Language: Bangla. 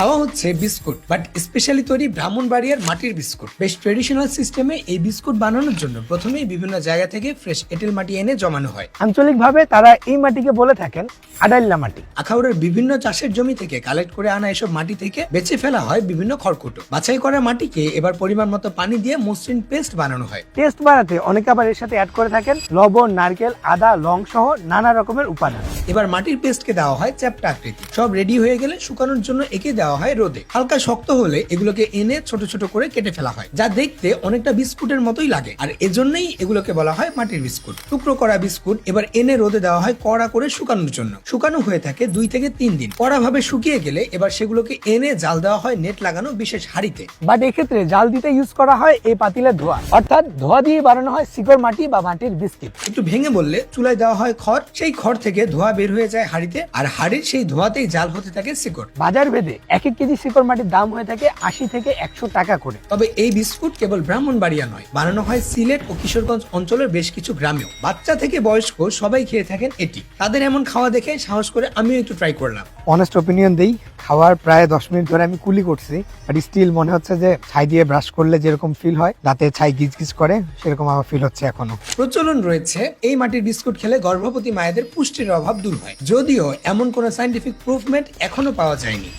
খাওয়া হচ্ছে বিস্কুট বাট স্পেশালি তৈরি ব্রাহ্মণবাড়িয়ার মাটির বিস্কুট। বেশ ট্রেডিশনাল সিস্টেমে এই বিস্কুট বানানোর জন্য প্রথমেই বিভিন্ন জায়গা থেকে ফ্রেশ এঁটেল মাটি এনে জমানো হয়। আঞ্চলিকভাবে তারা এই মাটিকে বলে থাকেন আডাইল্লা মাটি। আখাউড়ের বিভিন্ন চাষের জমি থেকে কালেক্ট করে আনা এসব মাটি থেকে বেছে ফেলা হয় বিভিন্ন খড়কুটো। বাছাই করা মাটিকে এবার পরিমাণ মতো পানি দিয়ে মসৃণ পেস্ট বানানো হয়। টেস্ট বাড়াতে অনেকে আবার এর সাথে অ্যাড করে থাকেন লবণ নারকেল আদা লং সহ নানা রকমের উপাদান। এবার মাটির পেস্টকে দেওয়া হয় চ্যাপ্টা আকৃতি। সব রেডি হয়ে গেলে শুকানোর জন্য একে দেওয়া হয় রোদে। হালকা শক্ত হলে এগুলোকে এনে ছোট ছোট করে কেটে ফেলা হয়, যা দেখতে অনেকটা বিস্কুটের মতোই লাগে। আর এজন্যই এগুলোকে বলা হয় মাটির বিস্কুট। টুকরো করা বিস্কুট এবার এনে রোদে দেওয়া হয় কড়া করে শুকানোর জন্য। শুকানো হয়ে থাকে দুই থেকে তিন দিন। কড়া ভাবে শুকিয়ে গেলে এবার সেগুলোকে এনে জাল দেওয়া হয় নেট লাগানো বিশেষ হাড়িতে। বাট এক্ষেত্রে জাল দিতে ইউজ করা হয় এই পাতিলের ধোয়া। অর্থাৎ ধোয়া দিয়ে বানানো হয় শিকড় মাটি বা মাটির বিস্কিট। একটু ভেঙে বললে চুলায় দেওয়া হয় খড়, সেই খড় থেকে ধোঁয়া বের হয়ে যায় হাড়িতে। আর হাড়ির সেই ধোঁয়াতেই জাল হতে থাকে শিকড়। বাজার ভেদে এক এক কেজি শিকড় মাটির দাম হয়ে থাকে আশি থেকে একশো টাকা করে। তবে এই বিস্কুট কেবল ব্রাহ্মণবাড়িয়া নয় বানানো হয় সিলেট ও কিশোরগঞ্জ অঞ্চলের বেশ কিছু গ্রামেও। বাচ্চা থেকে বয়স্ক সবাই খেয়ে থাকেন এটি। তাদের এমন খাওয়া দেখে সাহস করে আমিও একটু ট্রাই করলাম। অনেস্ট ওপিনিয়ন দেই খাওয়ার প্রায় দশ মিনিট ধরে আমি কুলি করছি বাট স্টিল মনে হচ্ছে যে ছাই দিয়ে ব্রাশ করলে যেরকম ফিল হয় দাঁতে ছাই গিজ গিজ করে সেরকম আমার ফিল হচ্ছে এখনও। প্রচলন রয়েছে এই মাটির বিস্কুট খেলে গর্ভবতী মায়েদের পুষ্টির অভাব দূর হয়। যদিও এমন কোনো সাইন্টিফিক প্রুফমেন্ট এখনও পাওয়া যায়নি।